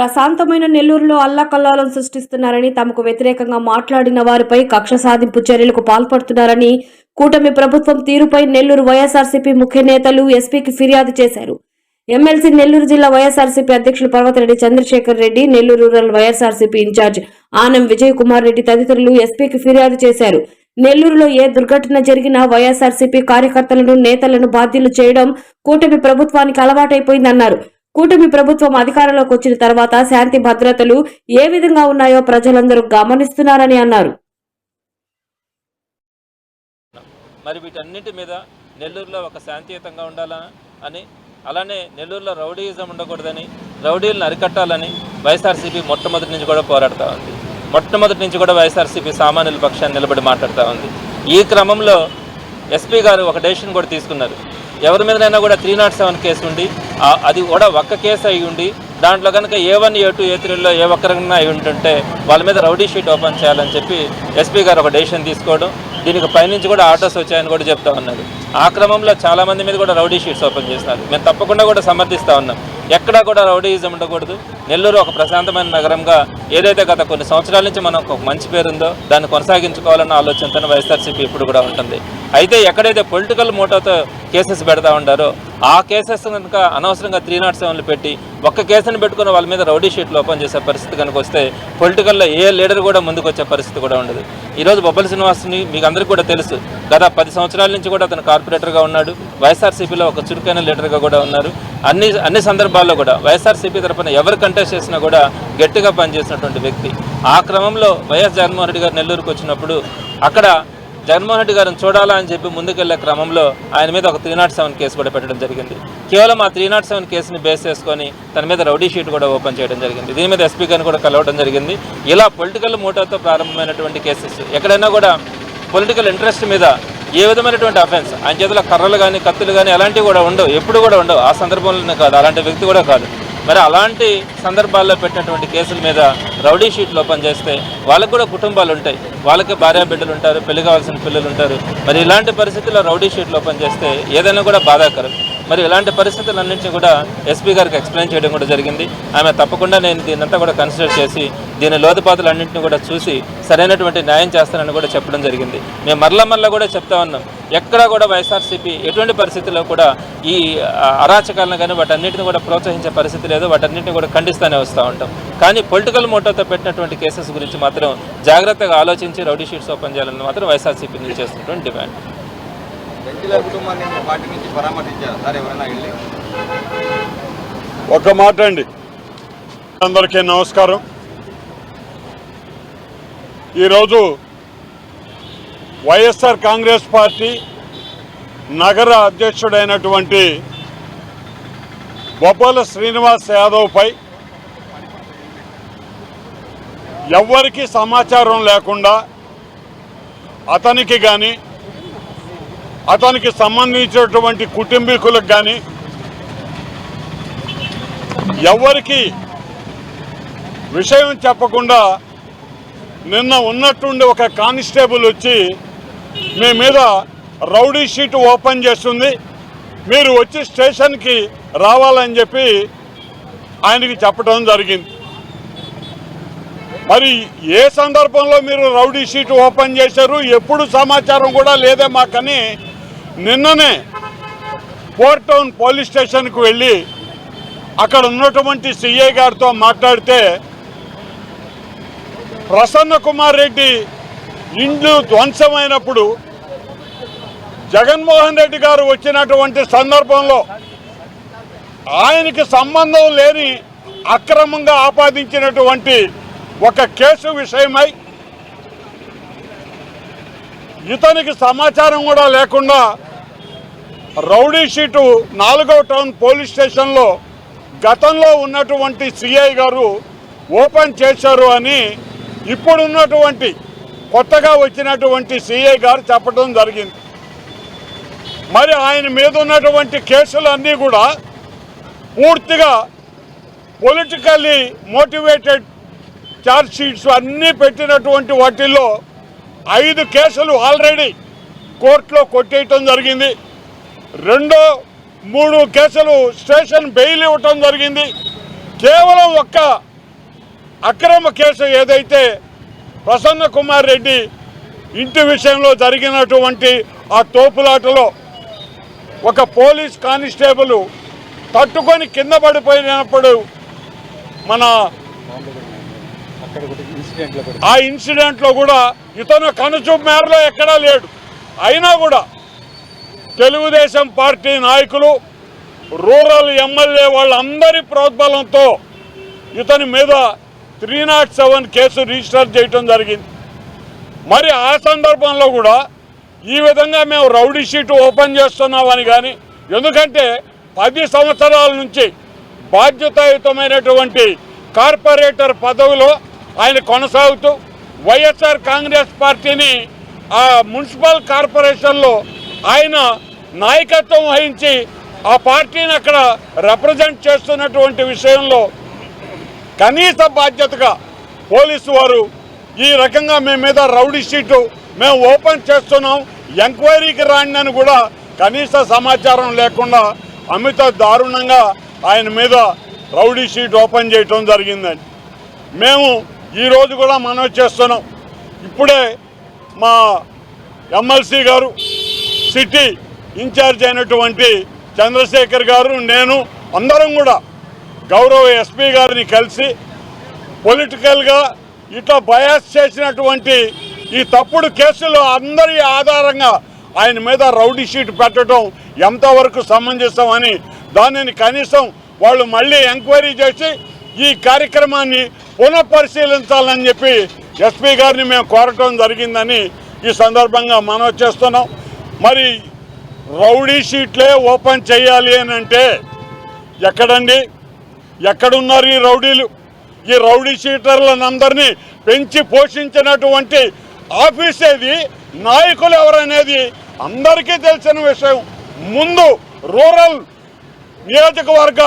ప్రశాంతమైన నెల్లూరులో అల్లకల్లాలం సృష్టిస్తున్నారని తమకు వ్యతిరేకంగా మాట్లాడిన వారిపై కక్ష సాధింపు చర్యలకు పాల్పడుతున్నారని కూటమి ప్రభుత్వం తీరుపై నెల్లూరు వైఎస్ఆర్సీపీ ముఖ్య నేతలు ఎస్పీకి ఫిర్యాదు చేశారు. ఎమ్మెల్సీ నెల్లూరు జిల్లా వైఎస్ఆర్సీపీ అధ్యక్షులు Parvathareddy Chandrasekhar Reddy Nellore rural YSRCP incharge Anam Vijay Kumar Reddy తదితరులు ఎస్పీకి ఫిర్యాదు చేశారు. నెల్లూరులో ఏ దుర్ఘటన జరిగినా వైఎస్ఆర్సీపీ కార్యకర్తలను నేతలను బాధ్యులు చేయడం కూటమి ప్రభుత్వానికి అలవాటైపోయిందన్నారు. కూటమి ప్రభుత్వం అధికారంలోకి వచ్చిన తర్వాత శాంతి భద్రతలు ఏ విధంగా ఉన్నాయో ప్రజలందరూ గమనిస్తున్నారని అన్నారు. మరి వీటన్నిటి మీద నెల్లూరులో ఒక శాంతియుతంగా ఉండాలా అని అలానే నెల్లూరులో రౌడీయిజం ఉండకూడదని రౌడీలను అరికట్టాలని వైఎస్ఆర్సీపీ మొట్టమొదటి నుంచి కూడా పోరాడుతూ ఉంది. మొట్టమొదటి నుంచి కూడా వైఎస్ఆర్సీపీ సామాన్యుల పక్షాన్ని నిలబడి మాట్లాడుతూ ఉంది. ఈ క్రమంలో ఎస్పీ గారు ఒక డెసిషన్ కూడా తీసుకున్నారు. ఎవరి మీదనైనా కూడా త్రీ నాట్ సెవెన్ కేసు ఉండి అది కూడా ఒక్క కేసు అయి ఉండి దాంట్లో కనుక ఏ వన్ ఏ టూ ఏ త్రీలో ఏ ఒక్కరికైనా అయి ఉంటుంటే వాళ్ళ మీద రౌడీ షీట్ ఓపెన్ చేయాలని చెప్పి ఎస్పీ గారు ఒక డెసిషన్ తీసుకోవడం దీనికి పైనుంచి కూడా ఆటోస్ వచ్చాయని కూడా చెప్తా ఉన్నారు ఆ క్రమంలో చాలా మంది మీద కూడా రౌడీ షీట్స్ ఓపెన్ చేస్తున్నారు. మేము తప్పకుండా కూడా సమర్థిస్తూ ఉన్నాం. ఎక్కడా కూడా రౌడీయిజం ఉండకూడదు. నెల్లూరు ఒక ప్రశాంతమైన నగరంగా ఏదైతే గత కొన్ని సంవత్సరాల నుంచి మనకు ఒక మంచి పేరుందో దాన్ని కొనసాగించుకోవాలన్న ఆలోచనతో వైఎస్ఆర్సీపీ ఇప్పుడు కూడా ఉంటుంది. అయితే ఎక్కడైతే పొలిటికల్ మోటోతో కేసెస్ పెడతా ఉండారో ఆ కేసెస్ కనుక అనవసరంగా త్రీ నాట్ సెవెన్లు పెట్టి ఒక్క కేసును పెట్టుకుని వాళ్ళ మీద రౌడీ షీట్లు ఓపెన్ చేసే పరిస్థితి కనుక వస్తే పొలిటికల్లో ఏ లీడర్ కూడా ముందుకు వచ్చే పరిస్థితి కూడా ఉండదు. ఈరోజు బొబ్బల శ్రీనివాస్ని మీకు అందరికీ కూడా తెలుసు. గత పది సంవత్సరాల నుంచి కూడా అతను కార్పొరేటర్గా ఉన్నాడు. వైఎస్ఆర్సీపీలో ఒక చురుకైన లీడర్గా కూడా ఉన్నారు. అన్ని అన్ని సందర్భాల్లో కూడా వైఎస్ఆర్సీపీ తరఫున ఎవరు కంటెస్ట్ చేసినా కూడా గట్టిగా పనిచేసినటువంటి వ్యక్తి. ఆ క్రమంలో వైఎస్ జగన్మోహన్ రెడ్డి గారు నెల్లూరుకు వచ్చినప్పుడు అక్కడ జగన్మోహన్ రెడ్డి గారిని చూడాలా అని చెప్పి ముందుకెళ్ళే క్రమంలో ఆయన మీద ఒక త్రీ నాట్ సెవెన్ కేసు కూడా పెట్టడం జరిగింది. కేవలం ఆ త్రీ నాట్ సెవెన్ కేసుని బేస్ చేసుకొని తన మీద రౌడీ షీట్ కూడా ఓపెన్ చేయడం జరిగింది. దీని మీద ఎస్పీ గారిని కూడా కలవడం జరిగింది. ఇలా పొలిటికల్ మోటోతో ప్రారంభమైనటువంటి కేసెస్ ఎక్కడైనా కూడా పొలిటికల్ ఇంట్రెస్ట్ మీద ఏ విధమైనటువంటి అఫెన్స్ ఆయన చేతిలో కర్రలు కానీ కత్తులు కానీ అలాంటివి కూడా ఉండవు. ఎప్పుడు కూడా ఉండవు. ఆ సందర్భంలోనే కాదు. అలాంటి వ్యక్తి కూడా కాదు. మరి అలాంటి సందర్భాల్లో పెట్టినటువంటి కేసుల మీద రౌడీ షీట్లు ఓపెన్ చేస్తే వాళ్ళకు కూడా కుటుంబాలు ఉంటాయి. వాళ్ళకి భార్య బిడ్డలు ఉంటారు పెళ్ళి కావాల్సిన పిల్లలు ఉంటారు. మరి ఇలాంటి పరిస్థితుల్లో రౌడీ షీట్లో ఓపెన్ చేస్తే ఏదైనా కూడా బాధాకరం. మరి ఇలాంటి పరిస్థితులన్నింటినీ కూడా ఎస్పీ గారికి ఎక్స్ప్లెయిన్ చేయడం కూడా జరిగింది. ఆమె తప్పకుండా నేను దీన్నంతా కూడా కన్సిడర్ చేసి దీని లోతుపాతలన్నింటినీ కూడా చూసి సరైనటువంటి న్యాయం చేస్తానని కూడా చెప్పడం జరిగింది. మేము మరల మరల కూడా చెప్తా ఉన్నాం. ఎక్కడా కూడా వైఎస్ఆర్సీపీ ఎటువంటి పరిస్థితుల్లో కూడా ఈ అరాచకాలను కానీ వాటన్నిటిని కూడా ప్రోత్సహించే పరిస్థితి లేదు. వాటన్నిటిని కూడా ఖండిస్తూనే వస్తూ ఉంటాం. కానీ పొలిటికల్ మోటోతో పెట్టినటువంటి కేసెస్ గురించి మాత్రం జాగ్రత్తగా ఆలోచించి రౌడీ షీట్స్ ఓపెన్ చేయాలని మాత్రం వైఎస్ఆర్సీపీ నుంచి చేస్తున్నటువంటి డిమాండ్. కుటుంబాన్ని పార్టీ నుంచి పరామర్శించారు? సార్ ఎవరైనా వెళ్ళి? ఒక మాట అండి. అందరికీ నమస్కారం. ఈరోజు వైఎస్ఆర్ కాంగ్రెస్ పార్టీ నగర అధ్యక్షుడైనటువంటి బొబ్బల శ్రీనివాస్ యాదవ్పై ఎవ్వరికీ సమాచారం లేకుండా అతనికి కానీ అతనికి సంబంధించినటువంటి కుటుంబీకులకు కానీ ఎవరికి విషయం చెప్పకుండా నిన్న ఉన్నట్టుండి ఒక కానిస్టేబుల్ వచ్చి మీ మీద రౌడీ షీట్ ఓపెన్ చేస్తుంది. మీరు వచ్చి స్టేషన్కి రావాలని చెప్పి ఆయనకి చెప్పడం జరిగింది. మరి ఏ సందర్భంలో మీరు రౌడీ షీట్ ఓపెన్ చేశారు? ఎప్పుడు సమాచారం కూడా లేదే మాకని నిన్ననే పోర్ట్ టౌన్ పోలీస్ స్టేషన్కు వెళ్ళి అక్కడ ఉన్నటువంటి సిఐ గారితో మాట్లాడితే ప్రసన్న కుమార్ రెడ్డి ఇండ్లు ధ్వంసమైనప్పుడు జగన్మోహన్ రెడ్డి గారు వచ్చినటువంటి సందర్భంలో ఆయనకి సంబంధం లేని అక్రమంగా ఆపాదించినటువంటి ఒక కేసు విషయమై ఇతనికి సమాచారం కూడా లేకుండా రౌడీ షీటు నాలుగవ టౌన్ పోలీస్ స్టేషన్లో గతంలో ఉన్నటువంటి సిఐ గారు ఓపెన్ చేశారు అని ఇప్పుడున్నటువంటి కొత్తగా వచ్చినటువంటి సిఐ గారు చెప్పడం జరిగింది. మరి ఆయన మీద ఉన్నటువంటి కేసులన్నీ కూడా పూర్తిగా పొలిటికల్లీ మోటివేటెడ్ ఛార్జ్ షీట్స్ అన్నీ పెట్టినటువంటి వాటిల్లో ఐదు కేసులు ఆల్రెడీ కోర్టులో కొట్టేయటం జరిగింది. రెండో మూడు కేసులు స్టేషన్ బెయిల్ ఇవ్వటం జరిగింది. కేవలం ఒక్క అక్రమ కేసు ఏదైతే ప్రసన్న కుమార్ రెడ్డి ఇంటి విషయంలో జరిగినటువంటి ఆ తోపులాటలో ఒక పోలీస్ కానిస్టేబుల్ తట్టుకొని కింద పడిపోయినప్పుడు మన ఆ ఇన్సిడెంట్లో కూడా ఇతను కనుచూపు మేరలో ఎక్కడా లేడు. అయినా కూడా తెలుగుదేశం పార్టీ నాయకులు రూరల్ ఎమ్మెల్యే వాళ్ళందరి ప్రోద్బలంతో ఇతని మీద three not seven case register చేయటం జరిగింది. మరి ఆ సందర్భంలో కూడా ఈ విధంగా మేము రౌడీ షీట్ ఓపెన్ చేస్తున్నామని కానీ ఎందుకంటే పది సంవత్సరాల నుంచి బాధ్యతాయుతమైనటువంటి కార్పొరేటర్ పదవిలో ఆయన కొనసాగుతూ వైఎస్ఆర్ కాంగ్రెస్ పార్టీని ఆ మున్సిపల్ కార్పొరేషన్లో ఆయన నాయకత్వం వహించి ఆ పార్టీని అక్కడ రిప్రజెంట్ చేస్తున్నటువంటి విషయంలో కనీస బాధ్యతగా పోలీసు వారు ఈ రకంగా మేము మీద రౌడీ షీటు మేము ఓపెన్ చేస్తున్నాం. ఎంక్వైరీకి రాండి కూడా కనీస సమాచారం లేకుండా అమిత దారుణంగా ఆయన మీద రౌడీ షీట్ ఓపెన్ చేయటం జరిగిందండి. మేము ఈరోజు కూడా మనవి చేస్తున్నాం. ఇప్పుడే మా ఎమ్మెల్సీ గారు సిటీ ఇన్ఛార్జ్ అయినటువంటి చంద్రశేఖర్ గారు నేను అందరం కూడా గౌరవ ఎస్పీ గారిని కలిసి పొలిటికల్గా ఇట్లా బయాస్ చేసినటువంటి ఈ తప్పుడు కేసులు అందరి ఆధారంగా ఆయన మీద రౌడీ షీట్ పెట్టడం ఎంతవరకు సమంజసం దానిని కనీసం వాళ్ళు మళ్ళీ ఎంక్వైరీ చేసి ఈ కార్యక్రమాన్ని పునఃపరిశీలించాలని చెప్పి ఎస్పీ గారిని మేము కోరటం జరిగిందని ఈ సందర్భంగా మనవి చేస్తున్నాం. మరి రౌడీ షీట్లే ఓపెన్ చేయాలి అని అంటే ఎక్కడండి? ఎక్కడున్నారు ఈ రౌడీలు? ఈ రౌడీ షీటర్లందరినీ పెంచి పోషించినటువంటి ఆఫీస్ ఏది? నాయకులు ఎవరనేది అందరికీ తెలిసిన విషయం. ముందు రూరల్ నియోజకవర్గ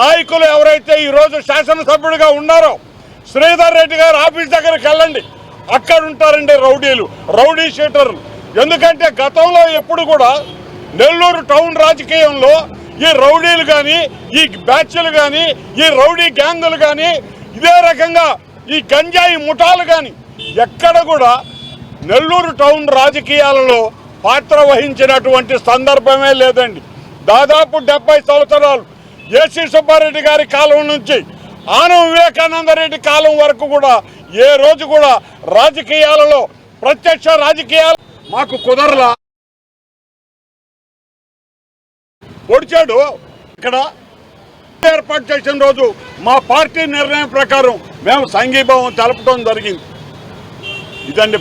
నాయకులు ఎవరైతే ఈరోజు శాసనసభ్యుడిగా ఉన్నారో శ్రీధర్ రెడ్డి గారు ఆఫీస్ దగ్గరికి వెళ్ళండి. అక్కడ ఉంటారండి రౌడీలు రౌడీ షీటర్లు. ఎందుకంటే గతంలో ఎప్పుడు కూడా నెల్లూరు టౌన్ రాజకీయంలో ఈ రౌడీలు కానీ ఈ బ్యాచ్లు కానీ ఈ రౌడీ గ్యాంగులు కానీ ఇదే రకంగా ఈ గంజాయి ముఠాలు కానీ ఎక్కడ కూడా నెల్లూరు టౌన్ రాజకీయాలలో పాత్ర వహించినటువంటి సందర్భమే లేదండి. దాదాపు డెబ్బై సంవత్సరాలు ఏసీ సుబ్బారెడ్డి గారి కాలం నుంచి ఆనం వివేకానంద రెడ్డి కాలం వరకు కూడా ఏ రోజు కూడా రాజకీయాలలో ప్రత్యక్ష రాజకీయాలు మాకు కుదరలా. పొడిచాడు. ఇక్కడ ఏర్పాటు చేసిన రోజు మా పార్టీ నిర్ణయం ప్రకారం మేము సంఘీభావం తెలపడం జరిగింది. ఇదండి